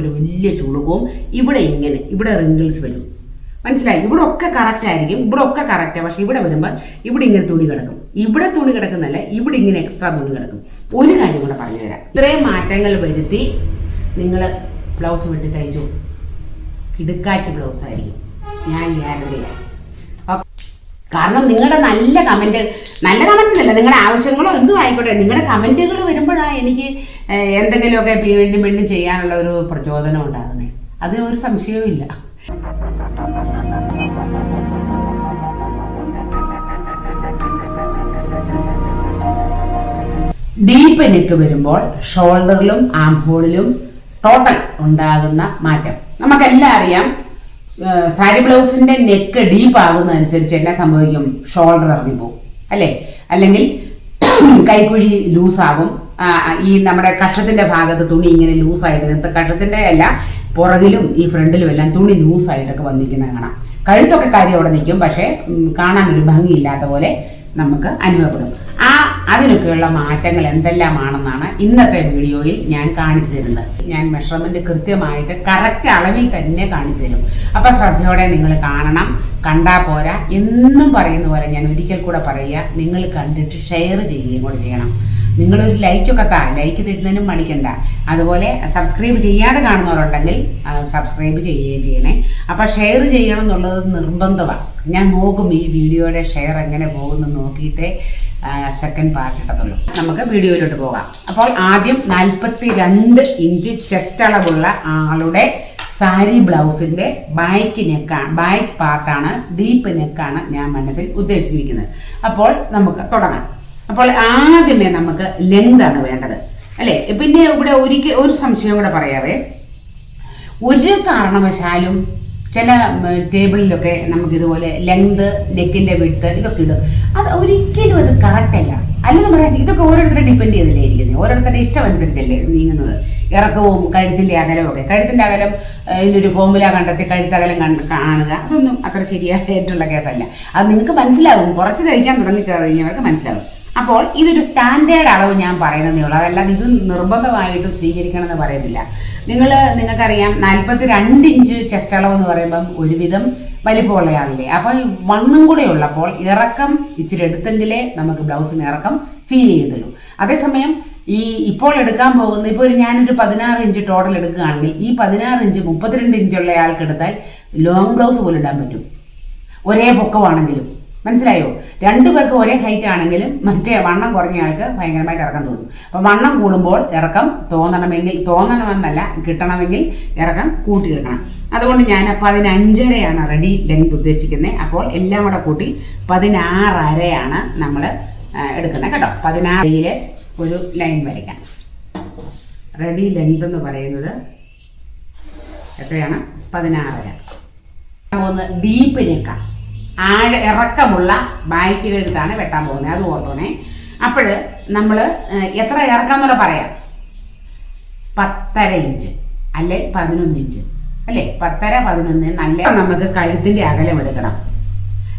ഒരു വലിയ ചുളുക്കവും ഇവിടെ ഇങ്ങനെ ഇവിടെ റിങ്കിൾസ് വരും. മനസ്സിലായി? ഇവിടെ ഒക്കെ കറക്റ്റ് ആയിരിക്കും ഇവിടെ ഒക്കെ കറക്റ്റ് പക്ഷെ ഇവിടെ വരുമ്പോൾ ഇവിടെ ഇങ്ങനെ തുണി കിടക്കും. ഇവിടെ തുണി കിടക്കുന്നല്ല ഇവിടെ ഇങ്ങനെ എക്സ്ട്രാ തുണി കിടക്കും. ഒരു കാര്യം കൂടെ പറഞ്ഞു തരാം. ഇത്രയും മാറ്റങ്ങൾ വരുത്തി നിങ്ങൾ ബ്ലൗസ് വെട്ടി തയ്ച്ചു? കിടുക്കാച്ച ബ്ലൗസ് ആയിരിക്കും. ഞാൻ ഗ്യാരണ്ടിയാണ് കാരണം നിങ്ങളുടെ നല്ല കമന്റ് നല്ല കമന്റ് അല്ല നിങ്ങളുടെ ആവശ്യങ്ങളോ എന്തും ആയിക്കോട്ടെ. നിങ്ങളുടെ കമന്റുകൾ വരുമ്പോഴാണ് എനിക്ക് എന്തെങ്കിലുമൊക്കെ വീണ്ടും വീണ്ടും ചെയ്യാനുള്ള ഒരു പ്രചോദനം ഉണ്ടാകുന്നത് അതിന് ഒരു സംശയവും ഇല്ല. ഡീപ്പ് നെക്ക് വരുമ്പോൾ ഷോൾഡറിലും ആംഹോളിലും ടോട്ടൽ ഉണ്ടാകുന്ന മാറ്റം. നമുക്കെല്ലാം അറിയാം സാരി ബ്ലൗസിന്റെ നെക്ക് ഡീപ്പ് ആകുന്നതനുസരിച്ച് എല്ലാം സംഭവിക്കും. ഷോൾഡർ ഇറങ്ങിപ്പോകും അല്ലേ? അല്ലെങ്കിൽ കൈക്കുഴി ലൂസാകും ഈ നമ്മുടെ കഷത്തിന്റെ ഭാഗത്ത് തുണി ഇങ്ങനെ ലൂസായിട്ട് നിർത്ത കഷത്തിന്റെ അല്ല പുറകിലും ഈ ഫ്രണ്ടിലും എല്ലാം തുണി ലൂസായിട്ടൊക്കെ വന്നിരിക്കുന്നത് കാണാം. കഴുത്തൊക്കെ കാര്യം അവിടെ നിൽക്കും. പക്ഷേ കാണാനൊരു ഭംഗിയില്ലാത്ത പോലെ നമുക്ക് അനുഭവപ്പെടും. ആ അതിനൊക്കെയുള്ള മാറ്റങ്ങൾ എന്തെല്ലാമാണെന്നാണ് ഇന്നത്തെ വീഡിയോയിൽ ഞാൻ കാണിച്ചു തരുന്നത്. ഞാൻ മെഷർമെന്റ് കൃത്യമായിട്ട് കറക്റ്റ് അളവിൽ തന്നെ കാണിച്ചു തരും. അപ്പൊ ശ്രദ്ധയോടെ നിങ്ങൾ കാണണം. കണ്ടാ പോരാ. എന്നും പറയുന്ന പോലെ ഞാൻ ഒരിക്കൽ കൂടെ പറയുക നിങ്ങൾ കണ്ടിട്ട് ഷെയർ ചെയ്യുകയും കൂടെ ചെയ്യണം. നിങ്ങളൊരു ലൈക്കൊക്കെ താ. ലൈക്ക് തരുന്നതിനും മടിക്കണ്ട. അതുപോലെ സബ്സ്ക്രൈബ് ചെയ്യാതെ കാണുന്നവരുണ്ടെങ്കിൽ സബ്സ്ക്രൈബ് ചെയ്യുകയും ചെയ്യണേ. അപ്പോൾ ഷെയർ ചെയ്യണം എന്നുള്ളത് നിർബന്ധമാണ് ഞാൻ നോക്കും ഈ വീഡിയോയുടെ ഷെയർ എങ്ങനെ പോകുന്നു നോക്കിയിട്ടേ സെക്കൻഡ് പാർട്ട് ഇടത്തുള്ളൂ നമുക്ക് വീഡിയോയിലോട്ട് പോകാം. അപ്പോൾ ആദ്യം നാൽപ്പത്തി രണ്ട് ഇഞ്ച് ചെസ്റ്റ് അളവുള്ള ആളുടെ സാരി ബ്ലൗസിന്റെ ബാക്ക് നെക്കാണ് ബാക്ക് പാർട്ടാണ് ഡീപ്പ് നെക്കാണ് ഞാൻ മനസ്സിൽ ഉദ്ദേശിച്ചിരിക്കുന്നത്. അപ്പോൾ നമുക്ക് തുടങ്ങാം. അപ്പോൾ ആദ്യമേ നമുക്ക് ലെങ്ത് ആണ് വേണ്ടത്. അല്ലേ? പിന്നെ ഇവിടെ ഒരിക്കൽ ഒരു സംശയം കൂടെ പറയാവേ. ഒരു കാരണവശാലും ചില ടേബിളിലൊക്കെ നമുക്കിതുപോലെ ലെങ്ത് നെക്കിന്റെ വിട്ത് ഇതൊക്കെ ഇടും. അത് ഒരിക്കലും അത് കറക്റ്റല്ല അല്ല. അല്ലെന്ന് പറയാം ഇതൊക്കെ ഓരോരുത്തരെ ഡിപ്പെൻഡ് ചെയ്തില്ലേ ഇരിക്കുന്നത് ഓരോരുത്തരുടെ ഇഷ്ടം അനുസരിച്ചല്ലേ നീങ്ങുന്നത്? ഇറക്കവും കഴുത്തിന്റെ അകലവും ഒക്കെ. കഴുത്തിന്റെ അകലം ഇതിനൊരു ഫോമുല കണ്ടെത്തി കഴുത്തകലം കണ്ട് കാണുക അതൊന്നും അത്ര ശരിയായിട്ടുള്ള കേസല്ല അത് നിങ്ങൾക്ക് മനസ്സിലാവും. കുറച്ച് തയ്ക്കാൻ തുടങ്ങി കഴിഞ്ഞവർക്ക് മനസ്സിലാവും. അപ്പോൾ ഇതൊരു സ്റ്റാൻഡേർഡ് അളവ് ഞാൻ പറയുന്നതേ ഉള്ളൂ. അതല്ലാതെ ഇത് നിർബന്ധമായിട്ടും സ്വീകരിക്കണം എന്ന് പറയത്തില്ല. നിങ്ങൾ നിങ്ങൾക്കറിയാം നാൽപ്പത്തി രണ്ട് ഇഞ്ച് ചെസ്റ്റ് അളവ് എന്ന് പറയുമ്പം ഒരുവിധം വലിപ്പമുള്ളയാളല്ലേ. അപ്പോൾ വണ്ണും കൂടെ ഉള്ളപ്പോൾ ഇറക്കം ഇച്ചിരി എടുത്തെങ്കിലേ നമുക്ക് ബ്ലൗസിന് ഇറക്കം ഫീൽ ചെയ്യത്തുള്ളൂ അതേസമയം ഈ ഇപ്പോൾ എടുക്കാൻ പോകുന്ന ഇപ്പോൾ ഒരു ഞാനൊരു പതിനാറ് ഇഞ്ച് ടോട്ടൽ എടുക്കുകയാണെങ്കിൽ ഈ പതിനാറ് ഇഞ്ച് മുപ്പത്തിരണ്ട് ഇഞ്ചുള്ള ആൾക്ക് ലോങ് ബ്ലൗസ് പോലും ഇടാൻ പറ്റും. ഒരേ പൊക്കമാണെങ്കിലും. മനസ്സിലായോ? രണ്ടു പേർക്ക് ഒരേ ഹൈറ്റ് ആണെങ്കിലും മറ്റേ വണ്ണം കുറഞ്ഞ ആൾക്ക് ഭയങ്കരമായിട്ട് ഇറക്കം തോന്നും. അപ്പം വണ്ണം കൂടുമ്പോൾ ഇറക്കം തോന്നണമെങ്കിൽ തോന്നണമെന്നല്ല കിട്ടണമെങ്കിൽ ഇറക്കം കൂട്ടി കിട്ടണം അതുകൊണ്ട് ഞാൻ പതിനഞ്ചരയാണ് റെഡി ലെങ്ത് ഉദ്ദേശിക്കുന്നത് അപ്പോൾ എല്ലാം കൂടെ കൂട്ടി പതിനാറരയാണ് നമ്മൾ എടുക്കുന്നത് കേട്ടോ. പതിനാറയിൽ ഒരു ലൈൻ വരയ്ക്കാം. റെഡി ലെങ്ത് എന്ന് പറയുന്നത് എത്രയാണ്? പതിനാറര. പോകുന്ന ഡീപ്പ് ആഴ ഇറക്കമുള്ള ബാക്ക് കഴുത്താണ് വെട്ടാൻ പോകുന്നത്. അത് ഓർത്തോണേ. അപ്പോൾ നമ്മൾ എത്ര ഇറക്കാം എന്നുള്ള പറയാം. പത്തര ഇഞ്ച് അല്ലെ പതിനൊന്ന് ഇഞ്ച് അല്ലേ? പത്തര പതിനൊന്ന് നല്ല നമുക്ക് കഴുത്തിന്റെ അകലം എടുക്കണം.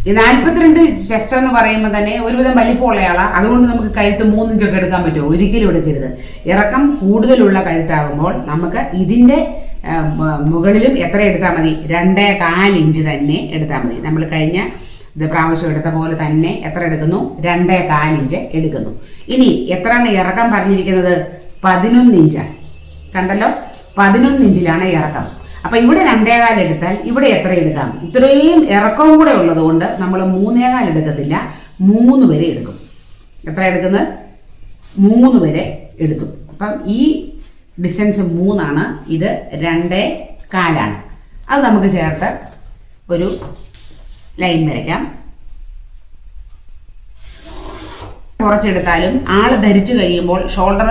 ഈ നാൽപ്പത്തിരണ്ട് ചെസ്റ്റ് എന്ന് പറയുമ്പോൾ തന്നെ ഒരുവിധം വലിപ്പമുള്ളയാളാണ് അതുകൊണ്ട് നമുക്ക് കഴുത്ത് മൂന്നിഞ്ചൊക്കെ എടുക്കാൻ പറ്റുമോ ഒരിക്കലും എടുക്കരുത്. ഇറക്കം കൂടുതലുള്ള കഴുത്താകുമ്പോൾ നമുക്ക് ഇതിന്റെ മുകളിലും എത്ര എടുത്താൽ മതി? രണ്ടേ കാൽ ഇഞ്ച് തന്നെ എടുത്താൽ മതി. നമ്മൾ കഴിഞ്ഞ ഇത് പ്രാവശ്യം എടുത്ത പോലെ തന്നെ എത്ര എടുക്കുന്നു? രണ്ടേ കാൽ ഇഞ്ച് എടുക്കുന്നു. ഇനി എത്രയാണ് ഇറക്കം പറഞ്ഞിരിക്കുന്നത്? പതിനൊന്ന് ഇഞ്ചാണ് കണ്ടല്ലോ? പതിനൊന്ന് ഇഞ്ചിലാണ് ഇറക്കം. അപ്പൊ ഇവിടെ രണ്ടേകാൽ എടുത്താൽ ഇവിടെ എത്ര എടുക്കാം? ഇത്രയും ഇറക്കവും കൂടെ ഉള്ളത് കൊണ്ട് നമ്മൾ മൂന്നേകാൽ എടുക്കത്തില്ല. മൂന്ന് വരെ എടുക്കും. എത്ര എടുക്കുന്നത്? മൂന്ന് വരെ എടുത്തു. അപ്പം ഈ ഡിസ്റ്റൻസ് മൂന്നാണ്. ഇത് രണ്ടേ കാലാണ്. അത് നമുക്ക് ചേർത്ത് ഒരു ലൈൻ വരയ്ക്കാം. കുറച്ചെടുത്താലും ആൾ ധരിച്ചു കഴിയുമ്പോൾ ഷോൾഡർ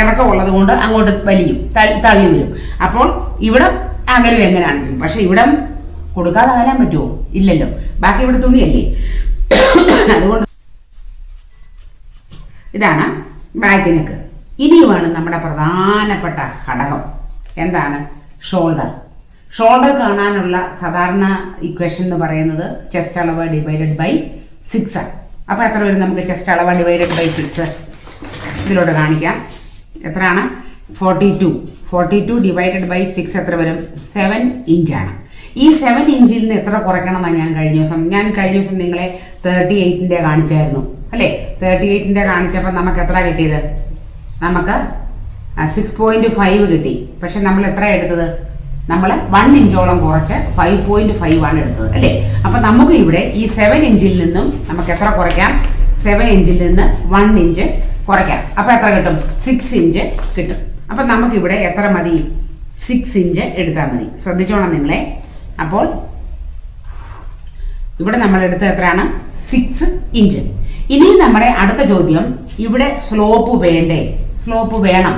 ഇറക്കമുള്ളത് കൊണ്ട് അങ്ങോട്ട് വലിയും തള്ളി വരും. അപ്പോൾ ഇവിടെ അകലും എങ്ങനെയാണെങ്കിലും പക്ഷെ ഇവിടെ കൊടുക്കാതെ അകലാൻ പറ്റുമോ? ഇല്ലല്ലോ. ബാക്കി ഇവിടെ തുണിയല്ലേ? അതുകൊണ്ട് ഇതാണ് ബാക്ക് നെക്ക് ഇനിയുമാണ് നമ്മുടെ പ്രധാനപ്പെട്ട ഘടകം. എന്താണ്? ഷോൾഡർ ഷോൾഡർ കാണാനുള്ള സാധാരണ ഇക്വേഷൻ എന്ന് പറയുന്നത് ചെസ്റ്റ് അളവ് ഡിവൈഡഡ് ബൈ സിക്സ് അപ്പോൾ എത്ര വരും നമുക്ക് ചെസ്റ്റ് അളവ് ഡിവൈഡഡ് ബൈ സിക്സ് ഇതിലൂടെ കാണിക്കാം. എത്രയാണ്? Forty two forty two divided by six എത്ര വരും? സെവൻ ഇഞ്ചാണ് ഈ സെവൻ ഇഞ്ചിൽ നിന്ന് എത്ര കുറയ്ക്കണമെന്നാണ് ഞാൻ കഴിഞ്ഞ ദിവസം ഞാൻ കഴിഞ്ഞ ദിവസം നിങ്ങളെ തേർട്ടി എയ്റ്റിന്റെ കാണിച്ചായിരുന്നു. അല്ലേ? തേർട്ടി എയ്റ്റിന്റെ കാണിച്ചപ്പോൾ നമുക്ക് എത്ര കിട്ടിയത്? നമുക്ക് സിക്സ് പോയിന്റ് ഫൈവ് കിട്ടി. പക്ഷെ നമ്മൾ എത്ര എടുത്തത്? നമ്മൾ വൺ ഇഞ്ചോളം കുറച്ച് ഫൈവ് പോയിന്റ് ഫൈവ് ആണ് എടുത്തത് അല്ലേ? അപ്പം നമുക്ക് ഇവിടെ ഈ സെവൻ ഇഞ്ചിൽ നിന്നും നമുക്ക് എത്ര കുറയ്ക്കാം? സെവൻ ഇഞ്ചിൽ നിന്ന് വൺ ഇഞ്ച് കുറയ്ക്കാം. അപ്പോൾ എത്ര കിട്ടും? സിക്സ് ഇഞ്ച് കിട്ടും. അപ്പം നമുക്കിവിടെ എത്ര മതി? സിക്സ് ഇഞ്ച് എടുത്താൽ മതി. ശ്രദ്ധിച്ചോണം നിങ്ങളെ. അപ്പോൾ ഇവിടെ നമ്മൾ എടുത്തത് എത്രയാണ്? Six inch. ഇനി നമ്മുടെ അടുത്ത ചോദ്യം ഇവിടെ സ്ലോപ്പ് വേണ്ടേ? സ്ലോപ്പ് വേണം.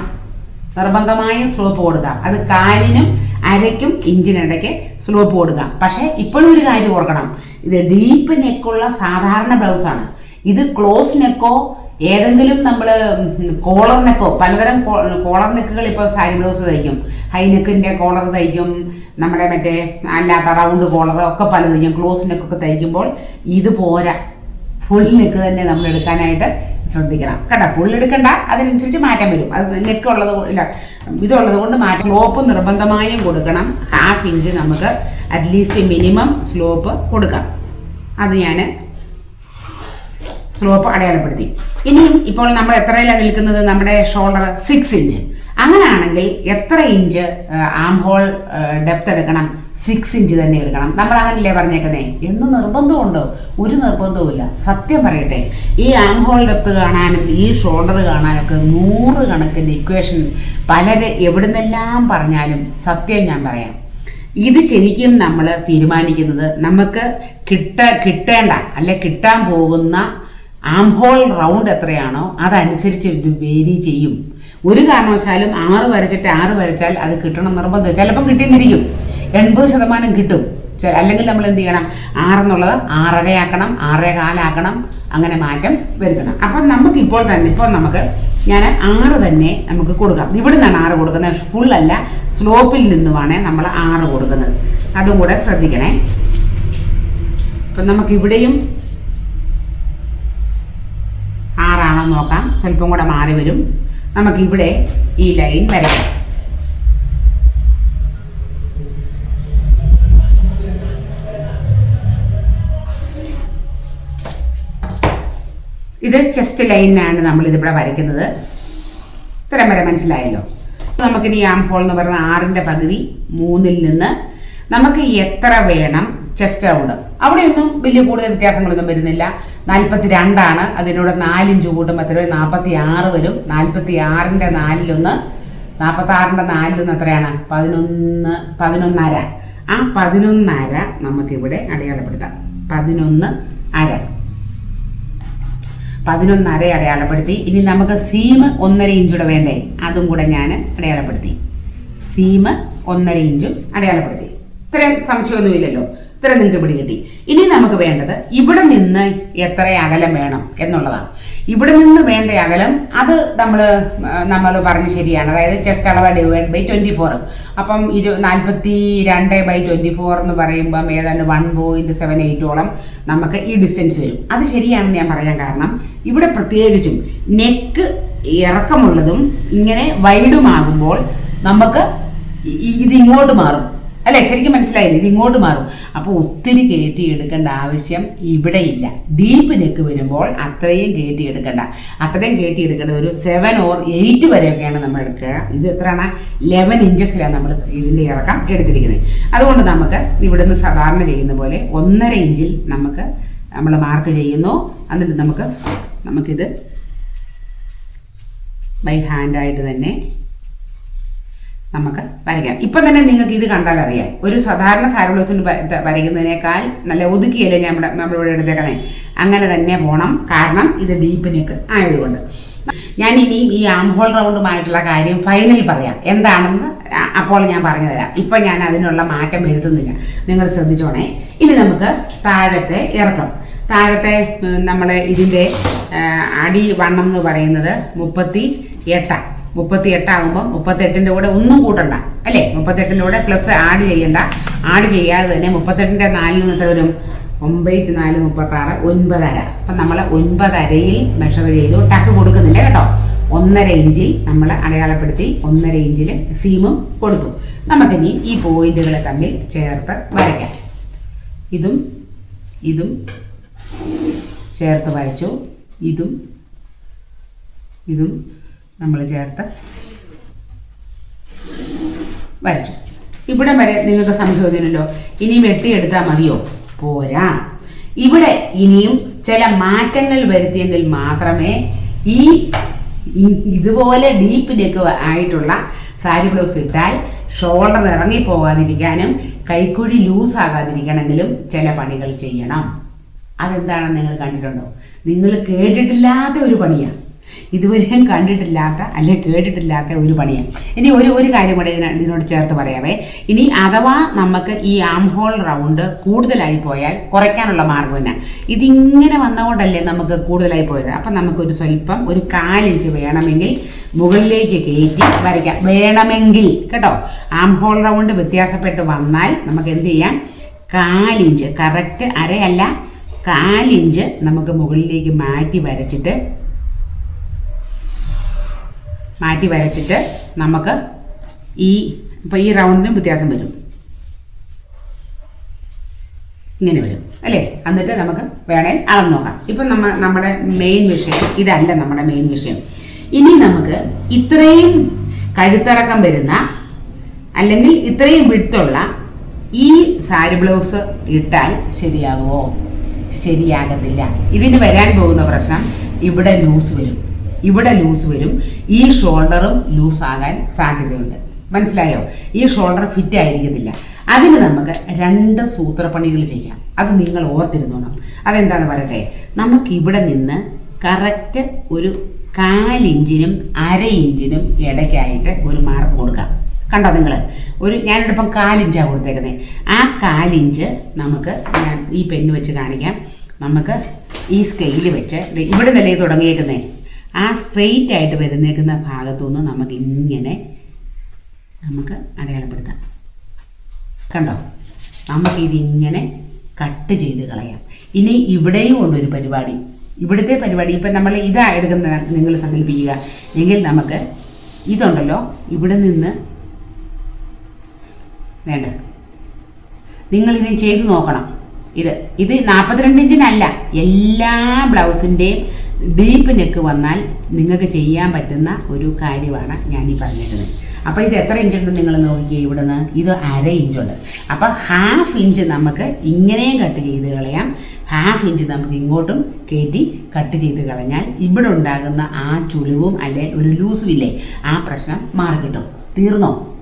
നിർബന്ധമായും സ്ലോപ്പ് കൊടുക്കുക അത് കാലിനും അരയ്ക്കും ഇഞ്ചിനിടയ്ക്ക് സ്ലോപ്പ് കൊടുക്കുക പക്ഷേ ഇപ്പോഴും ഒരു കാര്യം ഓർക്കണം. ഇത് ഡീപ്പ് നെക്കുള്ള സാധാരണ ബ്ലൗസാണ് ഇത് ക്ലോസ് നെക്കോ ഏതെങ്കിലും നമ്മൾ കോളർ നെക്കോ പലതരം കോളർ നെക്കുകൾ ഇപ്പോൾ സാരി ബ്ലൗസ് തയ്ക്കും. ഹൈ നെക്കിന്റെ കോളർ തയ്ക്കും. നമ്മുടെ മറ്റേ അല്ലാത്ത റൗണ്ട് കോളർ ഒക്കെ പലതും ക്ലോസ് നെക്കൊക്കെ തയ്ക്കുമ്പോൾ ഇത് പോരാ. ഫുൾ നെക്ക് തന്നെ നമ്മൾ എടുക്കാനായിട്ട് ശ്രദ്ധിക്കണം. കേട്ടോ ഫുൾ എടുക്കണ്ട അതിനനുസരിച്ച് മാറ്റം വരും. അത് നെക്ക് ഉള്ളത് ഇല്ല ഇതുള്ളത് കൊണ്ട് മാറ്റം സ്ലോപ്പ് നിർബന്ധമായും കൊടുക്കണം. ഹാഫ് ഇഞ്ച് നമുക്ക് അറ്റ്ലീസ്റ്റ് മിനിമം സ്ലോപ്പ് കൊടുക്കാം. അത് ഞാൻ സ്ലോപ്പ് അടയാളപ്പെടുത്തി. ഇനി ഇപ്പോൾ നമ്മൾ എത്രയിലാണ് നിൽക്കുന്നത്? നമ്മുടെ ഷോൾഡർ സിക്സ് ഇഞ്ച് അങ്ങനെയാണെങ്കിൽ എത്ര ഇഞ്ച് ആം ഹോൾ ഡെപ്ത് എടുക്കണം? സിക്സ് ഇഞ്ച് തന്നെ എടുക്കണം. നമ്മൾ അങ്ങനല്ലേ പറഞ്ഞേക്കുന്നേ? എന്ന് നിർബന്ധമുണ്ടോ? ഒരു നിർബന്ധവുമില്ല. സത്യം പറയട്ടെ. ഈ ആം ഹോൾ ഡെപ്ത് കാണാനും ഈ ഷോൾഡർ കാണാനൊക്കെ നൂറ് കണക്കിന് ഇക്വേഷൻ പലര് എവിടുന്നെല്ലാം പറഞ്ഞാലും സത്യം ഞാൻ പറയാം. ഇത് ശരിക്കും നമ്മൾ തീരുമാനിക്കുന്നത് നമുക്ക് കിട്ട കിട്ടേണ്ട അല്ലെ കിട്ടാൻ പോകുന്ന ആംഹോൾ റൗണ്ട് എത്രയാണോ അതനുസരിച്ച് വേരി ചെയ്യും. ഒരു കാരണവശാലും ആറ് വരച്ചിട്ട് ആറ് വരച്ചാൽ അത് കിട്ടണം നിർബന്ധം. ചിലപ്പം കിട്ടിയെന്നിരിക്കും എൺപത് ശതമാനം കിട്ടും. അല്ലെങ്കിൽ നമ്മൾ എന്ത് ചെയ്യണം? ആറെന്നുള്ളത് ആറരയാക്കണം ആറേ കാലാക്കണം അങ്ങനെ മാറ്റം വരുത്തണം. അപ്പം നമുക്ക് ഇപ്പോൾ തന്നെ ഇപ്പോൾ നമുക്ക് ഞാൻ ആറ് തന്നെ നമുക്ക് കൊടുക്കാം. ഇവിടെ നിന്നാണ് ആറ് കൊടുക്കുന്നത്. ഫുള്ളല്ല സ്ലോപ്പിൽ നിന്നുമാണ് നമ്മൾ ആറ് കൊടുക്കുന്നത്. അതും കൂടെ ശ്രദ്ധിക്കണേ. അപ്പം നമുക്ക് ആറാണോ നോക്കാം. സ്വല്പം കൂടെ മാറി വരും. നമുക്കിവിടെ ഈ ലൈൻ വരയ്ക്കാം. ഇത് ചെസ്റ്റ് ലൈനാണ് നമ്മൾ ഇതിവിടെ വരയ്ക്കുന്നത്. ഇത്തരം വരെ മനസ്സിലായല്ലോ. നമുക്കിനി ആം ഹോൾ എന്ന് പറയുന്ന ആറിന്റെ പകുതി മൂന്നിൽ നിന്ന് നമുക്ക് എത്ര വേണം ചെസ്റ്റ് റൗണ്ട് അവിടെയൊന്നും വലിയ കൂടുതൽ വ്യത്യാസങ്ങളൊന്നും വരുന്നില്ല. നാൽപ്പത്തി രണ്ടാണ് അതിനോട് നാലിഞ്ച് കൂട്ടുമ്പോൾ എത്ര നാൽപ്പത്തി ആറ് വരും. നാൽപ്പത്തി ആറിന്റെ നാലിലൊന്ന് നാൽപ്പത്തി ആറിന്റെ നാലിലൊന്ന് എത്രയാണ്? പതിനൊന്ന് പതിനൊന്നര. ആ പതിനൊന്നര നമുക്കിവിടെ അടയാളപ്പെടുത്താം. പതിനൊന്ന് അര. പതിനൊന്നര അടയാളപ്പെടുത്തി. ഇനി നമുക്ക് സീമ് ഒന്നര ഇഞ്ചൂടെ വേണ്ടേ? അതും കൂടെ ഞാൻ അടയാളപ്പെടുത്തി. സീമ് ഒന്നര ഇഞ്ചും അടയാളപ്പെടുത്തി. ഇത്രയും സംശയമൊന്നുമില്ലല്ലോ. ഇത്രയും നിങ്ങൾക്ക് പിടി കിട്ടി. ഇനി നമുക്ക് വേണ്ടത് ഇവിടെ നിന്ന് എത്ര അകലം വേണം എന്നുള്ളതാണ്. ഇവിടെ നിന്ന് വേണ്ട അകലം അത് നമ്മൾ നമ്മൾ പറഞ്ഞ് ശരിയാണ്. അതായത് ചെസ്റ്റ് അളവ് ഡിവൈഡ് ബൈ ട്വന്റി ഫോർ അപ്പം ഇരു നാൽപ്പത്തി രണ്ട് ബൈ ട്വന്റി ഫോർ എന്ന് പറയുമ്പം ഏതാണ്ട് വൺ പോയിന്റ് സെവൻ എയ്റ്റോളം നമുക്ക് ഈ ഡിസ്റ്റൻസ് വരും. അത് ശരിയാണെന്ന് ഞാൻ പറയാൻ കാരണം ഇവിടെ പ്രത്യേകിച്ചും നെക്ക് ഇറക്കമുള്ളതും ഇങ്ങനെ വൈഡുമാകുമ്പോൾ നമുക്ക് ഇ- ഇ- ഇത് ഇങ്ങോട്ട് മാറും. അല്ലേ? ശരിക്കും മനസ്സിലായില്ലേ? ഇത് ഇങ്ങോട്ട് മാറും. അപ്പോൾ ഒത്തിരി കയറ്റി എടുക്കേണ്ട ആവശ്യം ഇവിടെ ഇല്ല. ഡീപ്പ് നെക്ക് വരുമ്പോൾ അത്രയും കയറ്റി എടുക്കണ്ട അത്രയും കയറ്റി എടുക്കേണ്ടത് ഒരു സെവൻ ഓർ എയ്റ്റ് വരെയൊക്കെയാണ് നമ്മൾ എടുക്കുക. ഇത് എത്രയാണ്? ലെവൻ ഇഞ്ചസിലാണ് നമ്മൾ ഇതിന്റെ ഇറക്കം എടുത്തിരിക്കുന്നത്. അതുകൊണ്ട് നമുക്ക് ഇവിടുന്ന് സാധാരണ ചെയ്യുന്ന പോലെ ഒന്നര ഇഞ്ചിൽ നമുക്ക് നമ്മൾ മാർക്ക് ചെയ്യുന്നു. എന്നിട്ട് നമുക്ക് നമുക്കിത് ബൈ ഹാൻഡായിട്ട് തന്നെ നമുക്ക് വരയ്ക്കാം. ഇപ്പം തന്നെ നിങ്ങൾക്ക് ഇത് കണ്ടാൽ അറിയാം. ഒരു സാധാരണ സാരി ബ്ലൗസിൽ വരയ്ക്കുന്നതിനേക്കാൾ നല്ല ഒതുക്കിയല്ലേ ഇവിടെ നമ്മളിവിടെ എടുത്തേക്കണേ? അങ്ങനെ തന്നെ പോകണം കാരണം ഇത് ഡീപ്പ് നെക്ക് ആയതുകൊണ്ട്. ഞാൻ ഇനി ഈ ആം ഹോൾ റൗണ്ടുമായിട്ടുള്ള കാര്യം ഫൈനൽ പറയാം. എന്താണെന്ന് അപ്പോൾ ഞാൻ പറഞ്ഞു തരാം ഇപ്പം ഞാൻ അതിനുള്ള മാറ്റം വരുത്തുന്നില്ല. നിങ്ങൾ ശ്രദ്ധിച്ചോണേ. ഇനി നമുക്ക് താഴത്തെ ഇറക്കം. താഴത്തെ നമ്മൾ ഇതിന്റെ അടി വണ്ണം എന്ന് പറയുന്നത് മുപ്പത്തി എട്ടാണ് മുപ്പത്തി എട്ടാകുമ്പോൾ മുപ്പത്തെട്ടിന്റെ കൂടെ ഒന്നും കൂട്ടണ്ട അല്ലേ? മുപ്പത്തെട്ടിന്റെ കൂടെ പ്ലസ് ആഡ് ചെയ്യണ്ട. ആഡ് ചെയ്യാതെ തന്നെ മുപ്പത്തെട്ടിന്റെ നാലിൽ നിന്ന് എത്ര വരും? ഒമ്പത് നാല് മുപ്പത്താറ് ഒൻപതര. അപ്പം നമ്മൾ ഒൻപതരയിൽ മെഷർ ചെയ്തു ടക്ക് കൊടുക്കുന്നില്ല കേട്ടോ. ഒന്നര ഇഞ്ചിൽ നമ്മൾ അടയാളപ്പെടുത്തി ഒന്നര ഇഞ്ചിൽ സീമും കൊടുത്തു. നമുക്കിനി ഈ പോയിന്റുകളെ തമ്മിൽ ചേർത്ത് വരയ്ക്കാം. ഇതും ഇതും ചേർത്ത് വരച്ചു. ഇതും ഇതും നമ്മൾ ചേർത്ത് വരച്ചു. ഇവിടെ വരെ നിങ്ങൾക്ക് സംശയമൊന്നുമില്ലല്ലോ ഇനി വെട്ടിയെടുത്താൽ മതിയോ? പോരാ. ഇവിടെ ഇനിയും ചില മാറ്റങ്ങൾ വരുത്തിയെങ്കിൽ മാത്രമേ ഈ ഇതുപോലെ ഡീപ്പ് നെക്ക് ആയിട്ടുള്ള സാരി ബ്ലൗസ് ഇട്ടാൽ ഷോൾഡർ ഇറങ്ങി പോകാതിരിക്കാനും കൈക്കുഴി ലൂസ് ആകാതിരിക്കണമെങ്കിലും ചില പണികൾ ചെയ്യണം. അതെന്താണെന്ന് നിങ്ങൾ കണ്ടിട്ടുണ്ടോ? നിങ്ങൾ കേട്ടിട്ടില്ലാത്ത ഒരു പണിയാണ് ഇതുവരെയും കണ്ടിട്ടില്ലാത്ത അല്ലെ കേട്ടിട്ടില്ലാത്ത ഒരു പണിയാണ് ഇനി ഒരു ഒരു കാര്യം കൂടെ ഇതിന- ഇതിനോട് ചേർത്ത് പറയാവേ. ഇനി അഥവാ നമുക്ക് ഈ ആം ഹോൾ റൗണ്ട് കൂടുതലായി പോയാൽ കുറയ്ക്കാനുള്ള മാർഗം തന്നെ ഇതിങ്ങനെ വന്നുകൊണ്ടല്ലേ നമുക്ക് കൂടുതലായി പോയത്. അപ്പം നമുക്കൊരു സ്വല്പം ഒരു കാലിഞ്ച് വേണമെങ്കിൽ മുകളിലേക്ക് കയറ്റി വരയ്ക്കാം. വേണമെങ്കിൽ കേട്ടോ. ആം ഹോൾ റൗണ്ട് വ്യത്യാസപ്പെട്ട് വന്നാൽ നമുക്ക് എന്ത് ചെയ്യാം? കാലിഞ്ച് കറക്റ്റ് അരയല്ല കാലിഞ്ച് നമുക്ക് മുകളിലേക്ക് മാറ്റി വരച്ചിട്ട് മാറ്റി വരച്ചിട്ട് നമുക്ക് ഈ ഇപ്പോൾ ഈ റൗണ്ടിനും വ്യത്യാസം വരും. ഇങ്ങനെ വരും അല്ലേ? എന്നിട്ട് നമുക്ക് വേണേൽ അളന്ന് നോക്കാം. ഇപ്പം നമ്മ നമ്മുടെ മെയിൻ വിഷയം ഇതല്ല നമ്മുടെ മെയിൻ വിഷയം. ഇനി നമുക്ക് ഇത്രയും കഴുത്തിറക്കം വരുന്ന അല്ലെങ്കിൽ ഇത്രയും വിടുത്തുള്ള ഈ സാരി ബ്ലൗസ് ഇട്ടാൽ ശരിയാകുമോ ശരിയാകത്തില്ല. ഇതിന് വരാൻ പോകുന്ന പ്രശ്നം ഇവിടെ ലൂസ് വരും. ഇവിടെ ലൂസ് വരും. ഈ ഷോൾഡറും ലൂസ് ആകാൻ സാധ്യതയുണ്ട്. മനസ്സിലായോ? ഈ ഷോൾഡർ ഫിറ്റ് ആയിരിക്കത്തില്ല. അതിന് നമുക്ക് രണ്ട് സൂത്രപ്പണികൾ ചെയ്യാം. അത് നിങ്ങൾ ഓർത്തിരുന്നോണം. അതെന്താന്ന് പറയട്ടെ? നമുക്ക് ഇവിടെ നിന്ന് കറക്റ്റ് ഒരു കാലിഞ്ചിനും അര ഇഞ്ചിനും ഇടയ്ക്കായിട്ട് ഒരു മാർക്ക് കൊടുക്കാം. കണ്ടോ നിങ്ങൾ? ഒരു ഞാനിപ്പം കാലിഞ്ചാണ് കൊടുത്തേക്കുന്നത് ആ കാലിഞ്ച് നമുക്ക് ഞാൻ ഈ പെണ്ണ് വെച്ച് കാണിക്കാം. നമുക്ക് ഈ സ്കെയിൽ വെച്ച് ഇവിടെ നിലയിൽ തുടങ്ങിയേക്കുന്നേ? ആ സ്ട്രെയിറ്റ് ആയിട്ട് വരുന്നേക്കുന്ന ഭാഗത്തു നിന്ന് നമുക്ക് ഇങ്ങനെ നമുക്ക് അടയാളപ്പെടുത്താം. കണ്ടോ? നമുക്കിതിങ്ങനെ കട്ട് ചെയ്ത് കളയാം. ഇനി ഇവിടെയും ഉണ്ടൊരു പരിപാടി. ഇവിടുത്തെ പരിപാടി. ഇപ്പം നമ്മൾ ഇതാ എടുക്കുന്ന നിങ്ങൾ സങ്കല്പിക്കുക. എങ്കിൽ നമുക്ക് ഇതുണ്ടല്ലോ. ഇവിടെ നിന്ന് വേണ്ട. നിങ്ങളിനി ചെയ്തു നോക്കണം. ഇത് ഇത് നാൽപ്പത്തിരണ്ട് ഇഞ്ചിനല്ല. എല്ലാ ബ്ലൗസിന്റെയും ഡീപ്പ് നെക്ക് വന്നാൽ നിങ്ങൾക്ക് ചെയ്യാൻ പറ്റുന്ന ഒരു കാര്യമാണ് ഞാൻ ഈ പറഞ്ഞിരുന്നത്. അപ്പോൾ ഇത് എത്ര ഇഞ്ചുണ്ട് നിങ്ങൾ നോക്കിയേ ഇവിടുന്ന്? ഇത് അര ഇഞ്ചുണ്ട് അപ്പോൾ ഹാഫ് ഇഞ്ച് നമുക്ക് ഇങ്ങനെയും കട്ട് ചെയ്ത് കളയാം. ഹാഫ് ഇഞ്ച് നമുക്ക് ഇങ്ങോട്ടും കയറ്റി കട്ട് ചെയ്ത് കളഞ്ഞാൽ ഇവിടെ ഉണ്ടാകുന്ന ആ ചുളിവും അല്ലെ ഒരു ലൂസും ഇല്ലേ ആ പ്രശ്നം മാറി കിട്ടും. തീർന്നോ?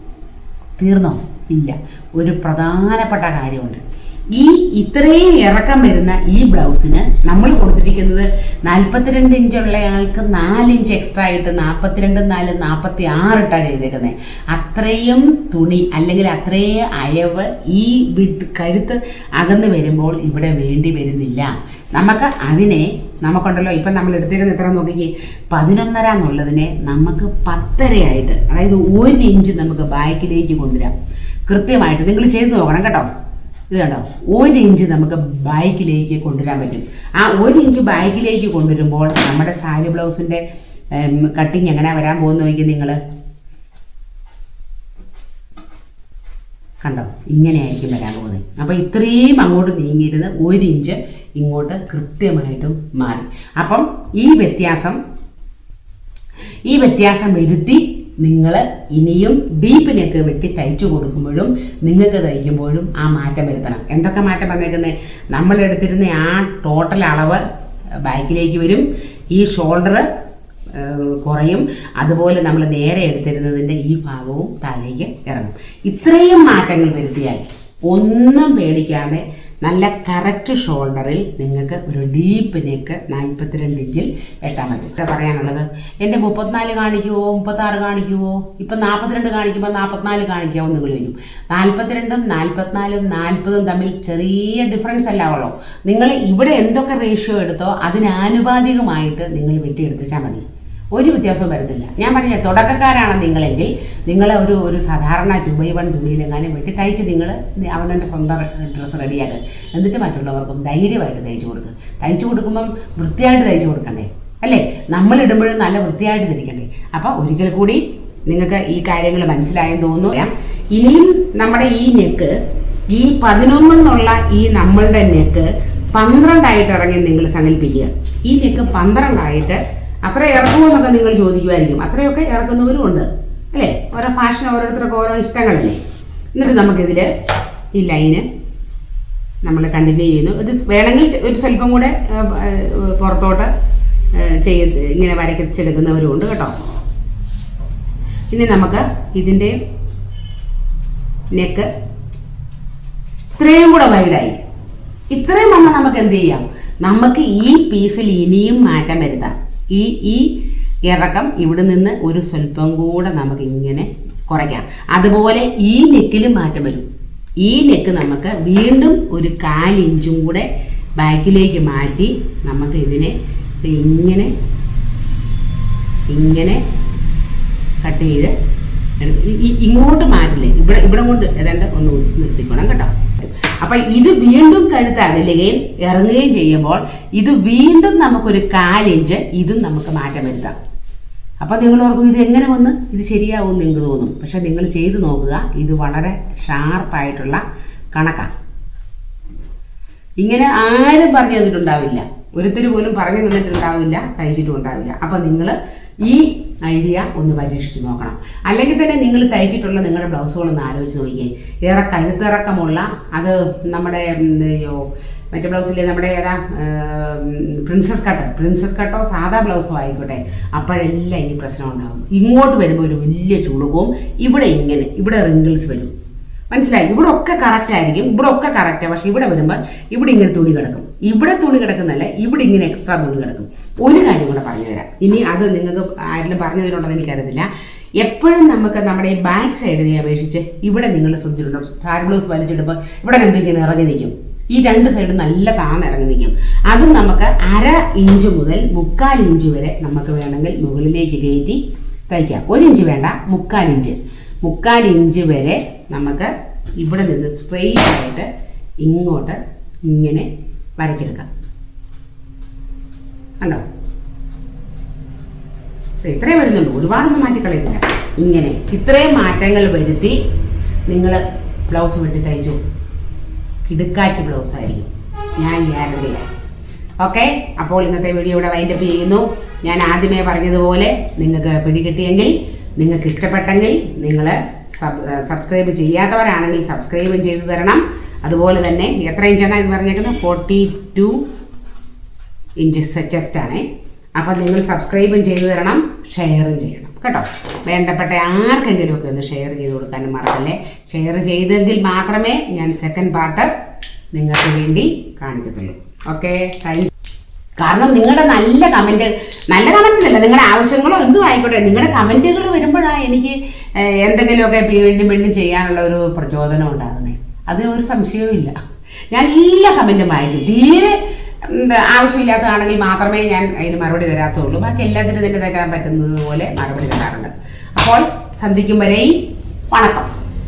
തീർന്നോ? ഇല്ല. ഒരു പ്രധാനപ്പെട്ട കാര്യമുണ്ട്. ഈ ഇത്രയും ഇറക്കം വരുന്ന ഈ ബ്ലൗസിന് നമ്മൾ കൊടുത്തിരിക്കുന്നത് നാൽപ്പത്തിരണ്ട് ഇഞ്ചുള്ള ആൾക്ക് നാല് ഇഞ്ച് എക്സ്ട്രാ ആയിട്ട് നാൽപ്പത്തിരണ്ട് നാല് നാൽപ്പത്തി ആറിട്ടാണ് ചെയ്തേക്കുന്നത് അത്രയും തുണി അല്ലെങ്കിൽ അത്രയും അയവ് ഈ വിട്ട് കഴുത്ത് അകന്ന് വരുമ്പോൾ ഇവിടെ വേണ്ടി വരുന്നില്ല. നമുക്ക് അതിനെ നമുക്കുണ്ടല്ലോ ഇപ്പം നമ്മൾ എടുത്തേക്കുന്ന ഇത്ര നോക്കിക്കേ? പതിനൊന്നര എന്നുള്ളതിനെ നമുക്ക് പത്തരയായിട്ട് അതായത് ഒരു ഇഞ്ച് നമുക്ക് ബാക്കിലേക്ക് കൊണ്ടുവരാം. കൃത്യമായിട്ട് നിങ്ങൾ ചെയ്തു നോക്കണം കേട്ടോ. ഇത് കണ്ടോ? ഒരു ഇഞ്ച് നമുക്ക് ബാക്കിലേക്ക് കൊണ്ടുവരാൻ പറ്റും. ആ ഒരു ഇഞ്ച് ബാക്കിലേക്ക് കൊണ്ടുവരുമ്പോൾ നമ്മുടെ സാരി ബ്ലൗസിന്റെ കട്ടിങ് എങ്ങനെ വരാൻ പോകുന്ന നോക്കി നിങ്ങൾ കണ്ടോ? ഇങ്ങനെയായിരിക്കും വരാൻ പോകുന്നത്. അപ്പോൾ ഇത്രയും അങ്ങോട്ട് നീങ്ങിയിരുന്ന് ഒരു ഇഞ്ച് ഇങ്ങോട്ട് കൃത്യമായിട്ടും മാറി. അപ്പം ഈ വ്യത്യാസം ഈ വ്യത്യാസം വരുത്തി നിങ്ങൾ ഇനിയും ഡീപ്പിനൊക്കെ വെട്ടി തയ്ച്ചു കൊടുക്കുമ്പോഴും നിങ്ങൾക്ക് തയ്ക്കുമ്പോഴും ആ മാറ്റം വരുത്തണം. എന്തൊക്കെ മാറ്റം വന്നേക്കുന്നത് നമ്മൾ എടുത്തിരുന്ന ആ ടോട്ടൽ അളവ് ബാക്കിലേക്ക് വരും. ഈ ഷോൾഡർ കുറയും. അതുപോലെ നമ്മൾ നേരെ എടുത്തിരുന്നതിന്റെ ഈ ഭാഗവും താഴേക്ക് ഇറങ്ങും. ഇത്രയും മാറ്റങ്ങൾ വരുത്തിയാൽ ഒന്നും പേടിക്കാതെ നല്ല കറക്റ്റ് ഷോൾഡറിൽ നിങ്ങൾക്ക് ഒരു ഡീപ്പ് നെക്ക് നാൽപ്പത്തിരണ്ട് ഇഞ്ചിൽ എത്താൻ പറ്റും. ഇവിടെ പറയാനുള്ളത്. എന്റെ മുപ്പത്തിനാല് കാണിക്കുമോ മുപ്പത്താറ് കാണിക്കുമോ ഇപ്പം നാൽപ്പത്തിരണ്ട് കാണിക്കുമ്പോൾ നാൽപ്പത്തിനാല് കാണിക്കാമോ നിങ്ങൾ വരും നാൽപ്പത്തിരണ്ടും നാൽപ്പത്തിനാലും നാൽപ്പതും തമ്മിൽ ചെറിയ ഡിഫറൻസ് അല്ലാവുള്ളൂ നിങ്ങൾ ഇവിടെ എന്തൊക്കെ റേഷ്യോ എടുത്തോ അതിനാനുപാതികമായിട്ട് നിങ്ങൾ വെട്ടിയെടുത്തിച്ചാൽ മതി. ഒരു വ്യത്യാസവും വരുന്നില്ല. ഞാൻ പറഞ്ഞ തുടക്കക്കാരാണ് നിങ്ങളെങ്കിൽ നിങ്ങൾ ഒരു ഒരു സാധാരണ ടു ബൈ വൺ തുണിയിലെങ്ങാനും വേണ്ടി തയ്ച്ച് നിങ്ങൾ അവനവന്റെ സ്വന്തം ഡ്രസ്സ് റെഡിയാക്കുക എന്നിട്ട് മറ്റുള്ളവർക്കും ധൈര്യമായിട്ട് തയ്ച്ചു കൊടുക്കുക തയ്ച്ചു കൊടുക്കുമ്പം വൃത്തിയായിട്ട് തയ്ച്ചു കൊടുക്കണ്ടേ? അല്ലേ? നമ്മൾ ഇടുമ്പോഴും നല്ല വൃത്തിയായിട്ട് ധരിക്കണ്ടേ അപ്പോൾ ഒരിക്കൽ കൂടി നിങ്ങൾക്ക് ഈ കാര്യങ്ങൾ മനസ്സിലായെന്ന് തോന്നുന്നു. ഇനിയും നമ്മുടെ ഈ നെക്ക് ഈ പതിനൊന്നെന്നുള്ള ഈ നമ്മളുടെ നെക്ക് പന്ത്രണ്ടായിട്ട് ഇറങ്ങി നിങ്ങൾ സങ്കല്പിക്കുക. ഈ നെക്ക് പന്ത്രണ്ടായിട്ട് അത്ര ഇറക്കുമോന്നൊക്കെ നിങ്ങൾ ചോദിക്കുമായിരിക്കും അത്രയൊക്കെ ഇറക്കുന്നവരും ഉണ്ട്. അല്ലേ? ഓരോ ഫാഷൻ ഓരോരുത്തർക്ക് ഓരോ ഇഷ്ടങ്ങളല്ലേ? എന്നിട്ട് നമുക്കിതിൽ ഈ ലൈന് നമ്മൾ കണ്ടിന്യൂ ചെയ്യുന്നു. ഇത് വേണമെങ്കിൽ ഒരു സ്വല്പം കൂടെ പുറത്തോട്ട് ചെയ്ത് ഇങ്ങനെ വരയ്ക്കെടുക്കുന്നവരും ഉണ്ട് കേട്ടോ. ഇനി നമുക്ക് ഇതിന്റെ നെക്ക് ഇത്രയും കൂടെ വൈഡായി ഇത്രയും വന്നാൽ നമുക്ക് എന്ത് ചെയ്യാം? നമുക്ക് ഈ പീസിൽ ഇനിയും മാറ്റം വരുത്താം. ഈ ഈ ഇറക്കം ഇവിടെ നിന്ന് ഒരു സ്വല്പം കൂടെ നമുക്ക് ഇങ്ങനെ കുറയ്ക്കാം. അതുപോലെ ഈ നെക്കിലും മാറ്റം വരും. ഈ നെക്ക് നമുക്ക് വീണ്ടും ഒരു കാലിഞ്ചും കൂടെ ബാക്കിലേക്ക് മാറ്റി നമുക്ക് ഇതിനെ ഇങ്ങനെ ഇങ്ങനെ കട്ട് ചെയ്ത് ഇങ്ങോട്ട് മാറ്റില്ലേ? ഇവിടെ ഇവിടെ കൊണ്ട് ഏതാണ്ട് ഒന്ന് നിർത്തിക്കണം കേട്ടോ. അപ്പൊ ഇത് വീണ്ടും കഴുത്ത് അകലുകയും ഇറങ്ങുകയും ചെയ്യുമ്പോൾ ഇത് വീണ്ടും നമുക്കൊരു കാലിഞ്ച് ഇതും നമുക്ക് മാറ്റം വരുത്താം. അപ്പൊ നിങ്ങൾ ഓർക്കും ഇത് എങ്ങനെ വന്ന്? ഇത് ശരിയാവും നിങ്ങൾക്ക് തോന്നും. പക്ഷെ നിങ്ങൾ ചെയ്തു നോക്കുക ഇത് വളരെ ഷാർപ്പായിട്ടുള്ള കണക്കാണ് ഇങ്ങനെ ആരും പറഞ്ഞു തന്നിട്ടുണ്ടാവില്ല. ഒരുത്തർ പോലും പറഞ്ഞു തന്നിട്ടുണ്ടാവില്ല തയ്ച്ചിട്ടും ഉണ്ടാവില്ല. അപ്പം നിങ്ങൾ ഈ ഐഡിയ ഒന്ന് പരീക്ഷിച്ച് നോക്കണം. അല്ലെങ്കിൽ തന്നെ നിങ്ങൾ തയ്ച്ചിട്ടുള്ള നിങ്ങളുടെ ബ്ലൗസുകളൊന്ന് ആലോചിച്ച് നോക്കിയേ. ഏറെ കഴുത്തിറക്കമുള്ള അത് നമ്മുടെ അയ്യോ മറ്റേ ബ്ലൗസില്ലേ നമ്മുടെ ഏതാ പ്രിൻസസ് കട്ട് പ്രിൻസസ് കട്ടോ സാധാ ബ്ലൗസോ ആയിക്കോട്ടെ. അപ്പോഴെല്ലാം ഈ പ്രശ്നം ഉണ്ടാകും. ഇങ്ങോട്ട് വരുമ്പോൾ ഒരു വലിയ ചുളുക്കവും ഇവിടെ ഇങ്ങനെ ഇവിടെ റിങ്കിൾസ് വരും. മനസ്സിലായി? ഇവിടെ ഒക്കെ കറക്റ്റ് ആയിരിക്കും ഇവിടെ ഒക്കെ കറക്റ്റാണ് പക്ഷേ ഇവിടെ വരുമ്പോൾ ഇവിടെ ഇങ്ങനെ തുണി കിടക്കും. ഇവിടെ തുണി കിടക്കുന്നല്ലേ ഇവിടെ ഇങ്ങനെ എക്സ്ട്രാ തുണി കിടക്കും. ഒരു കാര്യം കൂടെ പറഞ്ഞു തരാം. ഇനി അത് നിങ്ങൾക്ക് ആരെങ്കിലും പറഞ്ഞു തരുന്നുണ്ടെന്ന് എനിക്കറിയത്തില്ല. എപ്പോഴും നമുക്ക് നമ്മുടെ ഈ ബാക്ക് സൈഡിനെ അപേക്ഷിച്ച് ഇവിടെ നിങ്ങൾ ശ്രദ്ധിച്ചിട്ടുണ്ടോ? സാരി ബ്ലൗസ് വലിച്ചിടുമ്പോൾ ഇവിടെ രണ്ടും ഇങ്ങനെ ഇറങ്ങി നിൽക്കും. ഈ രണ്ട് സൈഡും നല്ല താന്ന് ഇറങ്ങി നിൽക്കും. അതും നമുക്ക് അര ഇഞ്ച് മുതൽ മുക്കാൽ ഇഞ്ച് വരെ നമുക്ക് വേണമെങ്കിൽ മുകളിലേക്ക് കയറ്റി തയ്ക്കാം. ഒരു ഇഞ്ച് വേണ്ട മുക്കാൽ ഇഞ്ച് മുക്കാൽ ഇഞ്ച് വരെ നമുക്ക് ഇവിടെ നിന്ന് സ്ട്രെയിറ്റ് ആയിട്ട് ഇങ്ങോട്ട് ഇങ്ങനെ വരച്ചെടുക്കാം. കണ്ടോ? ഇത്രയും വരുന്നുള്ളൂ ഒരുപാടൊന്നും മാറ്റിക്കളയത്തില്ല. ഇങ്ങനെ ഇത്രയും മാറ്റങ്ങൾ വരുത്തി നിങ്ങൾ ബ്ലൗസ് വെട്ടി തയ്ച്ചു. കിടുക്കാച്ച് ബ്ലൗസ് ആയിരിക്കും. ഞാൻ ഗ്യാരണ്ടിയില്ല ഓക്കെ അപ്പോൾ ഇന്നത്തെ വീഡിയോ ഇവിടെ വൈൻഡപ്പ് ചെയ്യുന്നു. ഞാൻ ആദ്യമേ പറഞ്ഞതുപോലെ നിങ്ങൾക്ക് പിടികിട്ടിയെങ്കിൽ നിങ്ങൾക്ക് ഇഷ്ടപ്പെട്ടെങ്കിൽ നിങ്ങൾ സബ്സ്ക്രൈബ് ചെയ്യാത്തവരാണെങ്കിൽ സബ്സ്ക്രൈബും ചെയ്തു തരണം. അതുപോലെ തന്നെ എത്ര ഇഞ്ചെന്നാണ് ഇത് പറഞ്ഞേക്കുന്നത് ഫോർട്ടി ടു ഇഞ്ചസ് സജസ്റ്റ് ആണ്. അപ്പം നിങ്ങൾ സബ്സ്ക്രൈബും ചെയ്തു തരണം ഷെയറും ചെയ്യണം കേട്ടോ. വേണ്ടപ്പെട്ട ആർക്കെങ്കിലും ഒക്കെ ഒന്ന് ഷെയർ ചെയ്ത് കൊടുക്കാനും മറക്കല്ലേ. ഷെയർ ചെയ്തെങ്കിൽ മാത്രമേ ഞാൻ സെക്കൻഡ് പാർട്ട് നിങ്ങൾക്ക് വേണ്ടി കാണിക്കത്തുള്ളൂ. ഓക്കെ താങ്ക് കാരണം നിങ്ങളുടെ നല്ല കമന്റ് നല്ല കമന്റ് അല്ല നിങ്ങളുടെ ആവശ്യങ്ങളോ എന്തും ആയിക്കോട്ടെ. നിങ്ങളുടെ കമന്റുകൾ വരുമ്പോഴാണ് എനിക്ക് എന്തെങ്കിലുമൊക്കെ വീണ്ടും വീണ്ടും ചെയ്യാനുള്ള ഒരു പ്രചോദനം ഉണ്ടാകുന്നത് അതിന് ഒരു സംശയവും ഇല്ല ഞാൻ എല്ലാ കമന്റും വായിക്കും. തീരെ ആവശ്യമില്ലാത്തതാണെങ്കിൽ മാത്രമേ ഞാൻ അതിന് മറുപടി തരാത്തുള്ളൂ. ബാക്കി എല്ലാത്തിനും തന്നെ തരാൻ പറ്റുന്നത് പോലെ മറുപടി തരാറുണ്ട്. അപ്പോൾ സന്ധിക്കും വരെയും വണക്കം.